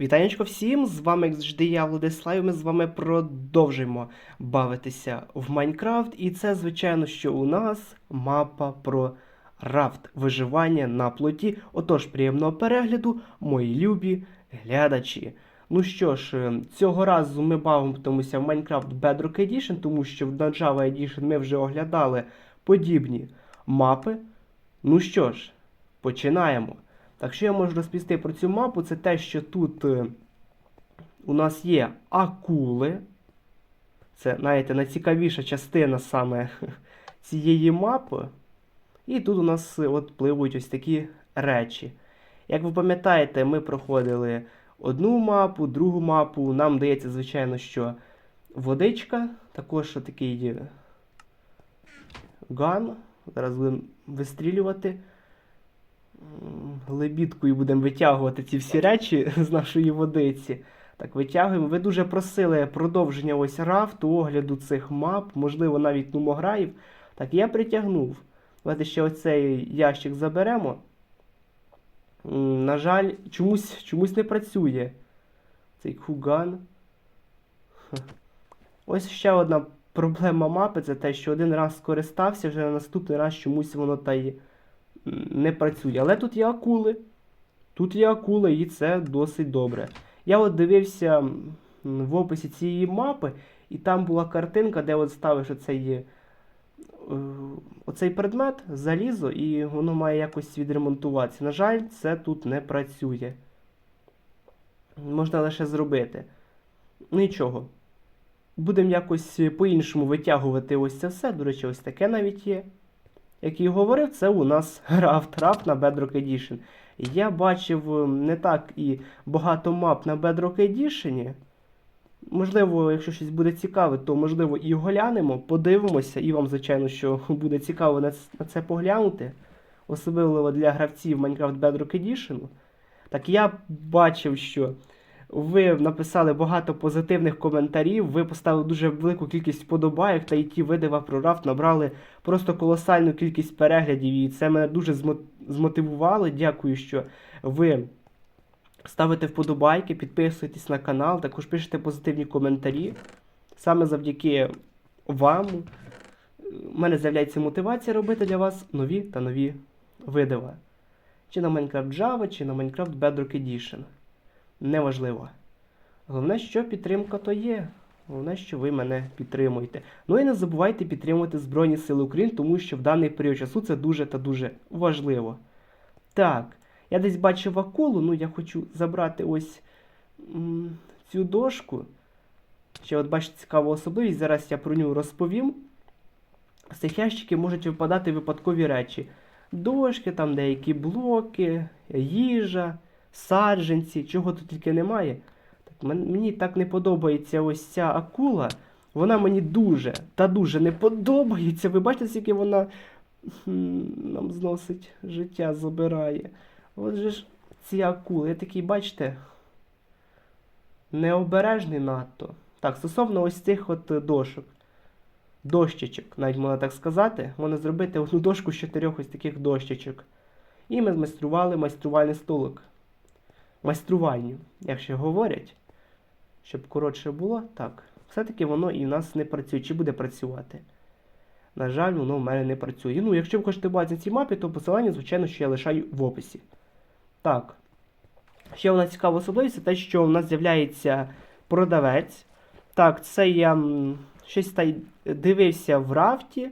Вітанечко всім! З вами, як завжди, я Владислав, і ми з вами продовжуємо бавитися в Майнкрафт. І це, звичайно, що у нас мапа про рафт виживання на плоті. Отож, приємного перегляду, мої любі глядачі. Ну що ж, е, цього разу ми бавимося в Minecraft Bedrock Edition, тому що на Java Edition ми вже оглядали подібні мапи. Ну що ж, починаємо. Так що я можу розповісти про цю мапу, це те, що тут е, у нас є акули. Це, знаєте, найцікавіша частина саме цієї мапи. І тут у нас е, от пливуть ось такі речі. Як ви пам'ятаєте, ми проходили одну мапу, другу мапу. Нам дається, звичайно, що водичка, також такий е, ган. Зараз будемо вистрілювати. Лебідкою будемо витягувати ці всі речі з нашої водиці. Так, витягуємо. Ви дуже просили продовження ось рафту, огляду цих мап, можливо, навіть нумограїв. Так, я притягнув. Давайте ще оцей ящик заберемо. На жаль, чомусь, чомусь не працює. Цей куган. Ось ще одна проблема мапи це те, що один раз скористався, вже на наступний раз чомусь воно та й не працює. Але тут є акули. Тут є акули, і це досить добре. Я от дивився в описі цієї мапи, і там була картинка, де от ставиш оцей, е, оцей предмет, залізо, і воно має якось відремонтуватися. На жаль, це тут не працює. Можна лише зробити. Нічого. Будемо якось по-іншому витягувати ось це все. До речі, ось таке навіть є. Як і говорив, це у нас рафт, рафт на Bedrock Edition. Я бачив е, не так і багато мап на Bedrock Edition. Можливо, якщо щось буде цікаве, то можливо і глянемо, подивимося, і вам, звичайно, що буде цікаво на це поглянути. Особливо для гравців Minecraft Bedrock Edition. Так я бачив, що ви написали багато позитивних коментарів, ви поставили дуже велику кількість вподобайок, та і ті видива про рафт набрали просто колосальну кількість переглядів, і це мене дуже змотивувало. Дякую, що ви ставите вподобайки, підписуєтесь на канал, також пишете позитивні коментарі. Саме завдяки вам в мене з'являється мотивація робити для вас нові та нові видива. Чи на Minecraft Java, чи на Minecraft Bedrock Edition. Неважливо. Головне, що підтримка то є. Головне, що ви мене підтримуєте. Ну і не забувайте підтримувати Збройні Сили України, тому що в даний період часу це дуже та дуже важливо. Так, я десь бачив акулу, ну я хочу забрати ось м, цю дошку. Ще от бачите цікаву особливість, зараз я про нього розповім. З цих ящиків можуть випадати випадкові речі. Дошки, там деякі блоки, їжа, саджанці, чого тут тільки немає. Так, мені так не подобається ось ця акула. Вона мені дуже та дуже не подобається. Ви бачите, скільки вона нам зносить життя, забирає. Отже ж, ці акули, я такий, бачите, необережний надто. Так, стосовно ось цих от е, дошок. Дощечок, навіть можна так сказати, можна зробити одну дошку з чотирьох ось таких дощечок. І ми змайстрували майструвальний столик. Майструвальню, як ще говорять. Щоб коротше було, так. Все-таки воно і в нас не працює. Чи буде працювати? На жаль, воно в мене не працює. Ну, якщо ви хочете бачити на цій мапі, то посилання, звичайно, що я лишаю в описі. Так. Ще у нас цікава особливість це те, що у нас з'являється продавець. Так, це я щось та дивився в рафті,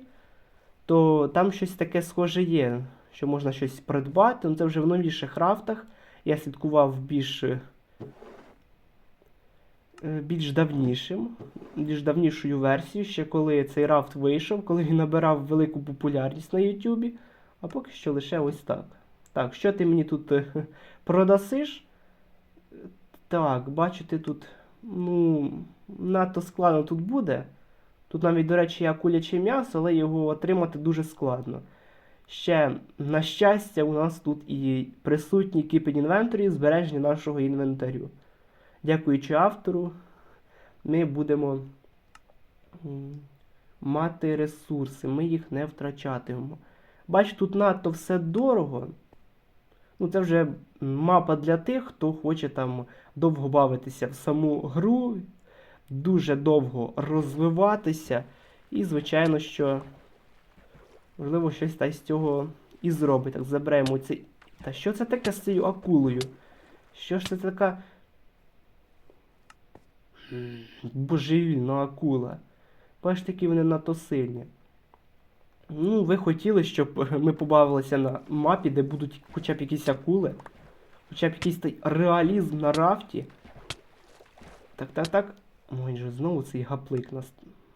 то там щось таке схоже є, що можна щось придбати. Ну, це вже в новіших рафтах. Я слідкував більш, е, більш давнішим, більш давнішою версією, ще коли цей рафт вийшов, коли він набирав велику популярність на Ютубі. А поки що лише ось так. Так, що ти мені тут е, продасиш? Так, бачу, ти тут, ну, надто складно тут буде. Тут навіть, до речі, є куляче м'ясо, але його отримати дуже складно. Ще, на щастя, у нас тут і присутній Keep in Inventory, збереження нашого інвентарю. Дякуючи автору, ми будемо мати ресурси, ми їх не втрачатимемо. Бач, тут надто все дорого. Ну, це вже мапа для тих, хто хоче там довго бавитися в саму гру, дуже довго розвиватися. І, звичайно, що можливо щось та з цього і зробить. Так, заберемо цей. Та що це таке з цією акулою? Що ж це така. Божевільна акула. Бачите, які вони надто сильні. Ну, ви хотіли, щоб ми побавилися на мапі, де будуть хоча б якісь акули, хоча б якийсь той реалізм на рафті. Так, так, так. Ой, же знову цей гаплик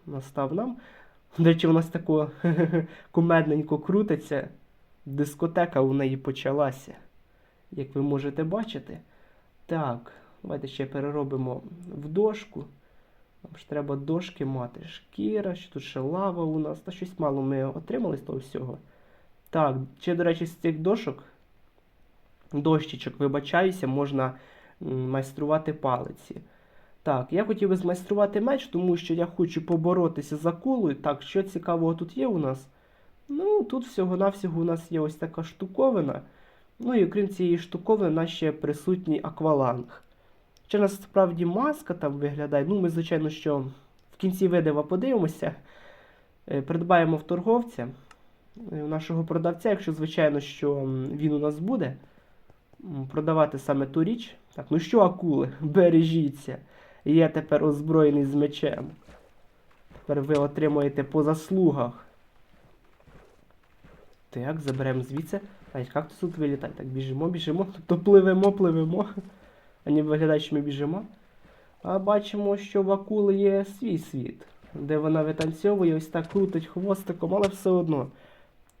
настав нам. До речі, у нас тако кумедненько крутиться. Дискотека у неї почалася. Як ви можете бачити. Так, давайте ще переробимо в дошку. Нам ж треба дошки мати. Шкіра, що тут ще лава у нас. Та щось мало ми отримали з того всього. Так, ще, до речі, з цих дошок, дощечок, вибачаюся, можна майструвати палиці. Так, я хотів би змайструвати меч, тому що я хочу поборотися за кулою. Так, що цікавого тут є у нас? Ну, тут всього-навсього у нас є ось така штуковина. Ну і окрім цієї штуковини, у нас ще присутній акваланг. Чи насправді маска там виглядає? Ну, ми, звичайно, що в кінці видива подивимося. Е, Придбаємо в торговця, е, у нашого продавця, якщо, звичайно, що він у нас буде продавати саме ту річ. Так, ну що, акули, бережіться. Я тепер озброєний з мечем. Тепер ви отримуєте по заслугах. Так, заберемо звідси. А як тут тут вилітає? Так, біжимо, біжимо. Тобто пливемо, пливемо. А не виглядає, що ми біжимо. А бачимо, що в акули є свій світ, де вона витанцьовує, ось так крутить хвостиком, але все одно.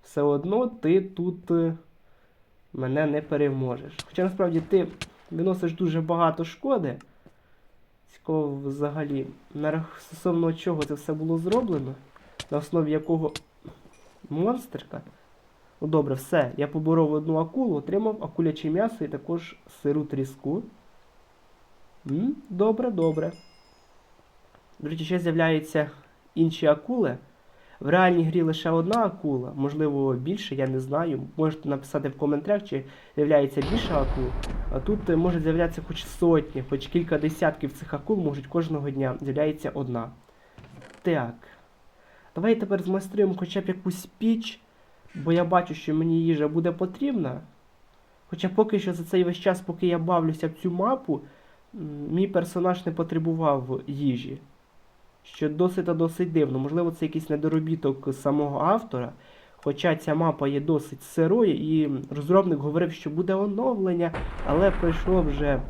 Все одно ти тут е, мене не переможеш. Хоча насправді ти виносиш дуже багато шкоди. Цікаво взагалі, стосовно чого це все було зроблено, на основі якого монстрика. Ну добре, все. Я поборов одну акулу, отримав акуляче м'ясо і також сиру тріску. М, Добре, добре. До речі, ще з'являються інші акули. В реальній грі лише одна акула, можливо більше, я не знаю. Можете написати в коментарях, чи з'являється більше акул. А тут е, може з'являтися хоч сотні, хоч кілька десятків цих акул можуть кожного дня з'являється одна. Так. Давай тепер змайструємо хоча б якусь піч, бо я бачу, що мені їжа буде потрібна. Хоча поки що за цей весь час, поки я бавлюся в цю мапу, мій персонаж не потребував їжі. Що досить та досить дивно. Можливо, це якийсь недоробіток самого автора. Хоча ця мапа є досить сирою, і розробник говорив, що буде оновлення, але пройшло вже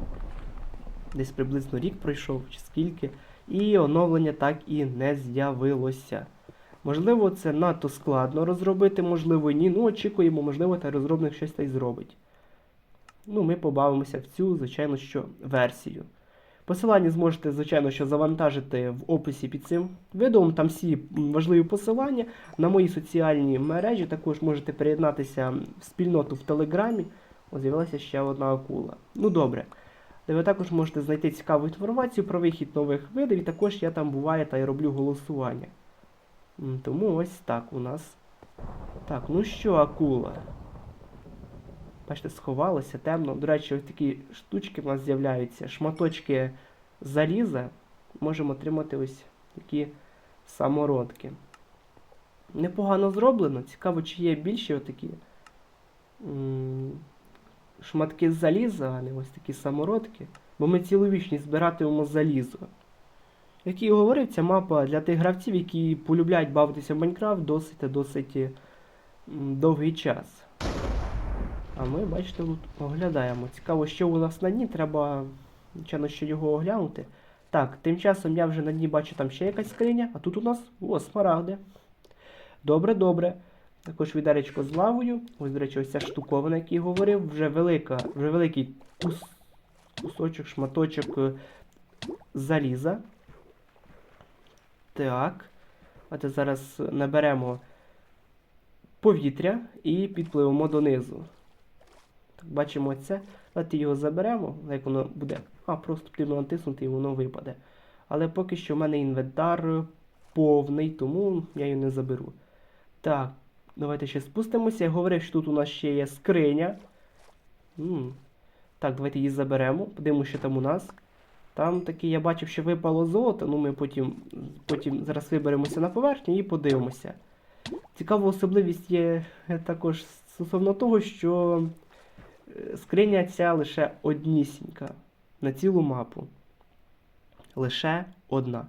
десь приблизно рік пройшов, чи скільки, і оновлення так і не з'явилося. Можливо, це надто складно розробити, можливо, ні. Ну, очікуємо, можливо, та розробник щось та й зробить. Ну, ми побавимося в цю, звичайно, що версію. Посилання зможете, звичайно, що завантажити в описі під цим відео. Там всі важливі посилання на мої соціальні мережі. Також можете приєднатися в спільноту в Телеграмі. О, з'явилася ще одна акула. Ну добре. Де ви також можете знайти цікаву інформацію про вихід нових видів, і також я там буває та й роблю голосування. Тому ось так у нас. Так, ну що, акула? Бачите, сховалося темно. До речі, ось такі штучки в нас з'являються. Шматочки заліза. Можемо отримати ось такі самородки. Непогано зроблено. Цікаво, чи є більші отакі шматки заліза, а не ось такі самородки. Бо ми цілу вічність збиратимемо залізо. Як і говорив, ця мапа для тих гравців, які полюбляють бавитися в Майнкрафт досить досить довгий час. А ми, бачите, тут оглядаємо. Цікаво, що у нас на дні, треба, звичайно, що його оглянути. Так, тим часом я вже на дні бачу там ще якась скриня, а тут у нас о, смарагди. Добре, добре. Також відеречко з лавою. Ось, до речі, ось ця штуковина, як я говорив, вже велика, вже великий кус, кусочок, шматочок е, заліза. Так. От зараз наберемо повітря і підпливемо донизу. Так, бачимо це. Давайте його заберемо, як воно буде. А, просто потрібно натиснути і воно випаде. Але поки що в мене інвентар повний, тому я його не заберу. Так, давайте ще спустимося. Я говорив, що тут у нас ще є скриня. М, Так, давайте її заберемо. Подивимося, що там у нас. Там таки я бачив, що випало золото, ну ми потім, потім зараз виберемося на поверхню і подивимося. Цікава особливість є також стосовно того, що скриня ця лише однісінька на цілу мапу. Лише одна.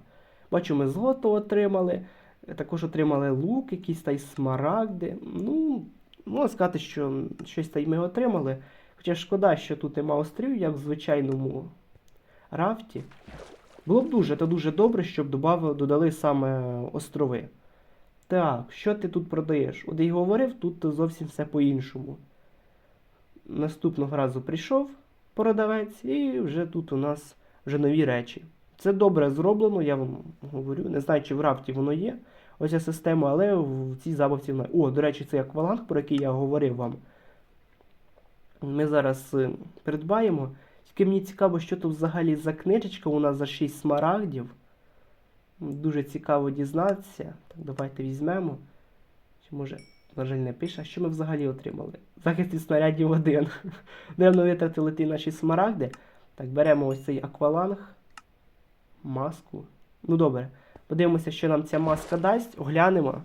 Бачу, ми золото отримали, також отримали лук, якісь та й смарагди. Ну, можна сказати, що щось та й ми отримали. Хоча шкода, що тут нема острів, як в звичайному рафті. Було б дуже та дуже добре, щоб добавили, додали саме острови. Так, що ти тут продаєш? От я й говорив, тут зовсім все по-іншому. Наступного разу прийшов продавець, і вже тут у нас вже нові речі. Це добре зроблено, я вам говорю. Не знаю, чи в рафті воно є. Ось ця система, але в цій забавці вона. О, до речі, це акваланг, про який я говорив вам. Ми зараз е, придбаємо. Тільки мені цікаво, що тут взагалі за книжечка у нас за 6 смарагдів. Дуже цікаво дізнатися. Так, давайте візьмемо. Чи може, на жаль, не пише, що ми взагалі отримали? Захист від снарядів один. Дивно витратили ті наші смарагди. Так, беремо ось цей акваланг. Маску. Ну добре. Подивимося, що нам ця маска дасть. Оглянемо.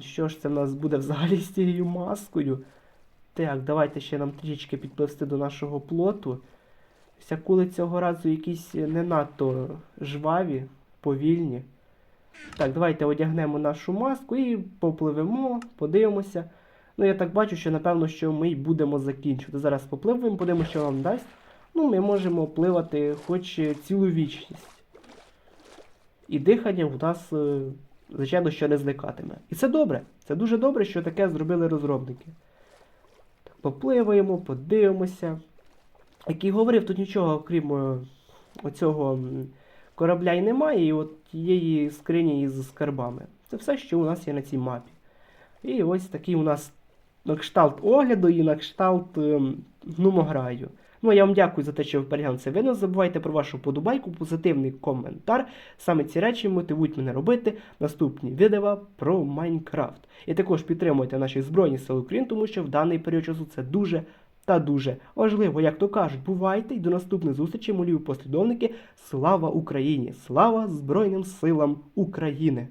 Що ж це в нас буде взагалі з цією маскою? Так, давайте ще нам трішечки підпливсти до нашого плоту. Ось акули цього разу якісь не надто жваві, повільні. Так, давайте одягнемо нашу маску і попливемо, подивимося. Ну, я так бачу, що напевно, що ми й будемо закінчувати. Зараз попливемо, подивимося, що нам дасть. Ну, ми можемо пливати хоч цілу вічність. І дихання у нас, е, звичайно, що не зникатиме. І це добре. Це дуже добре, що таке зробили розробники. Так, попливаємо, подивимося. Як і говорив, тут нічого, окрім е, оцього корабля й немає, і от тієї скрині із скарбами. Це все, що у нас є на цій мапі. І ось такий у нас на кшталт огляду і на кшталт ем, нумограю. Ну, я вам дякую за те, що ви переглянули це відео. Не забувайте про вашу подобайку, позитивний коментар. Саме ці речі мотивують мене робити наступні відео про Майнкрафт. І також підтримуйте наші Збройні Сили України, тому що в даний період часу це дуже та дуже важливо, як то кажуть, бувайте і до наступних зустрічей, молію послідовники. Слава Україні! Слава Збройним силам України!